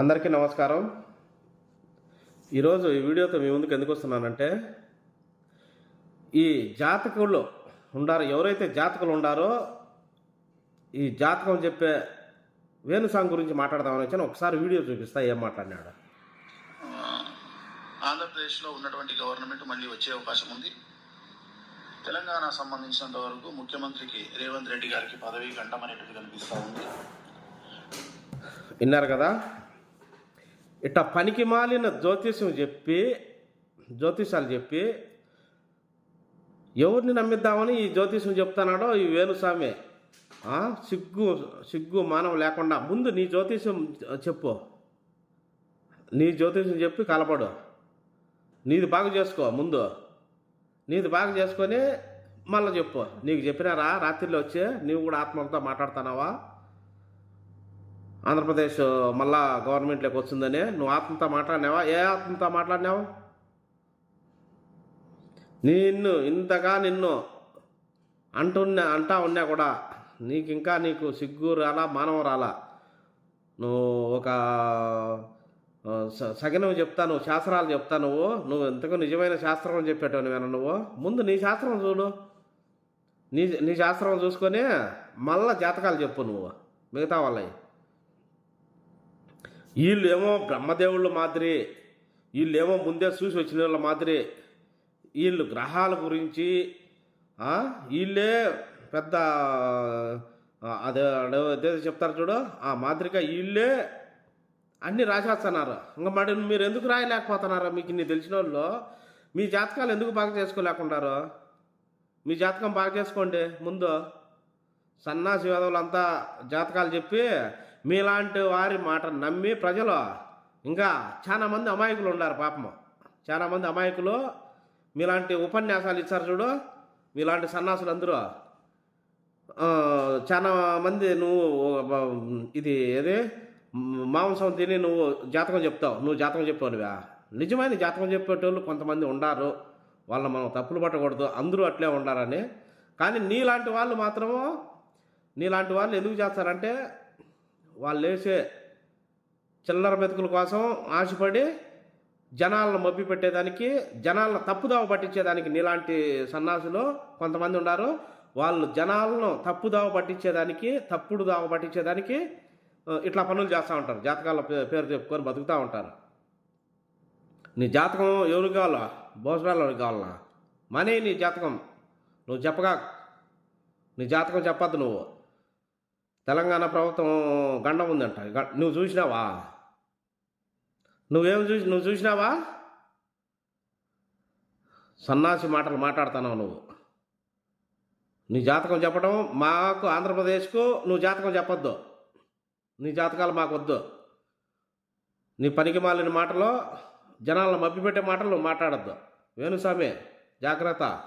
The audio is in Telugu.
అందరికీ నమస్కారం. ఈరోజు ఈ వీడియోతో మీ ముందుకు ఎందుకు వస్తున్నానంటే ఈ జాతకులు ఉండారో ఎవరైతే జాతకులు ఉండారో ఈ జాతకం చెప్పే వేణుసాంగ్ గురించి మాట్లాడదామని వచ్చాను. ఒకసారి వీడియో చూపిస్తా ఏం మాట్లాడినాడు. ఆంధ్రప్రదేశ్లో ఉన్నటువంటి గవర్నమెంట్ మళ్ళీ వచ్చే అవకాశం ఉంది. తెలంగాణ సంబంధించినంత వరకు ముఖ్యమంత్రికి రేవంత్ రెడ్డి గారికి పదవీ గంటం అనేటిది కనిపిస్తూ ఉంది. విన్నారు కదా? ఇట్ట పనికి మాలిన జ్యోతిష్యం చెప్పి జ్యోతిషాలు చెప్పి ఎవరిని నమ్మిద్దామని ఈ జ్యోతిష్యం చెప్తున్నాడో ఈ వేణుస్వామి? సిగ్గు సిగ్గు మానవ లేకుండా. ముందు నీ జ్యోతిష్యం చెప్పు. నీ జ్యోతిష్యం చెప్పి కలపడు. నీది బాగా చేసుకో ముందు. నీది బాగా చేసుకొని మళ్ళీ చెప్పు. నీకు చెప్పినారా రాత్రిలో వచ్చి నీవు కూడా ఆత్మలతో మాట్లాడుతున్నావా? ఆంధ్రప్రదేశ్ మళ్ళా గవర్నమెంట్లోకి వచ్చిందని నువ్వు ఆత్మతో మాట్లాడినావా? ఏ ఆత్మతో మాట్లాడినావు? నిన్ను ఇంతగా నిన్ను అంటున్నా అంటా ఉన్నా కూడా నీకు ఇంకా నీకు సిగ్గు రాలా మానవం రాలా? నువ్వు ఒక స- సగనం చెప్తా నువ్వు శాస్త్రాలు చెప్తా నువ్వు నువ్వు ఎంతకు నిజమైన శాస్త్రం చెప్పేటవు నువ్వేనా నువ్వు? ముందు నీ శాస్త్రం చూడు. నీ నీ శాస్త్రం చూసుకొని మళ్ళా జాతకాలు చెప్పు నువ్వు మిగతా వాళ్ళవి. వీళ్ళు ఏమో బ్రహ్మదేవుళ్ళ మాదిరి వీళ్ళేమో ముందే చూసి వచ్చిన వాళ్ళ మాదిరి వీళ్ళు గ్రహాల గురించి వీళ్ళే పెద్ద అదే అదే చెప్తారు చూడు ఆ మాదిరిగా వీళ్ళే అన్నీ రాసేస్తున్నారు. ఇంకా మరి మీరు ఎందుకు రాయలేకపోతున్నారా మీకు ఇన్ని తెలిసిన వాళ్ళు? మీ జాతకాలు ఎందుకు బాగా చేసుకోలేకున్నారు మీ జాతకం బాగా చేసుకోండి ముందు. సన్నాసి వేదవులంతా జాతకాలు చెప్పి మీలాంటి వారి మాట నమ్మి ప్రజలు ఇంకా చాలామంది అమాయకులు ఉన్నారు పాపము. చాలామంది అమాయకులు మీలాంటి ఉపన్యాసాలు ఇచ్చారు చూడు. మీలాంటి సన్నాసులు అందరూ. చాలా మంది నువ్వు ఇది ఏది? మాంసం తిని నువ్వు జాతకం చెప్తావు. నువ్వు జాతకం చెప్పావు నువ్వా నిజమైన జాతకం చెప్పేటోళ్ళు కొంతమంది ఉండారు. వాళ్ళ మనం తప్పులు పట్టకూడదు. అందరూ అట్లే ఉండారని కానీ నీలాంటి వాళ్ళు మాత్రము నీలాంటి వాళ్ళు ఎందుకు చేస్తారంటే వాళ్ళు వేసే చిల్లర మెతుకుల కోసం ఆశపడి జనాలను మభ్య పెట్టేదానికి జనాలను తప్పుదావ పట్టించేదానికి నీలాంటి సన్నాసులు కొంతమంది ఉన్నారు. వాళ్ళు జనాలను తప్పుదావ పట్టించేదానికి తప్పుడు దావ పట్టించేదానికి ఇట్లా పనులు చేస్తూ ఉంటారు. జాతకాల పే- పేరు చెప్పుకొని బతుకుతూ ఉంటారు. నీ జాతకం ఎవరికి కావాలా? భోజనాలు ఎవరికి కావాలా? మనీ నీ జాతకం. నువ్వు చెప్పగా నీ జాతకం చెప్పద్దు నువ్వు. తెలంగాణ ప్రభుత్వం గండం ఉందంట. గ- నువ్వు చూసినావా? నువ్వేం చూసి నువ్వు చూసినావా? సన్నాసి మాటలు మాట్లాడుతున్నావు నువ్వు. నీ జాతకం చెప్పడం మాకు ఆంధ్రప్రదేశ్కు నువ్వు జాతకం చెప్పొద్దు. నీ జాతకాలు మాకు వద్దు. నీ పనికి మాలిన మాటలో జనాలను మభ్యపెట్టే మాటలు నువ్వు మాట్లాడద్దు. వేణుస్వామి జాగ్రత్త.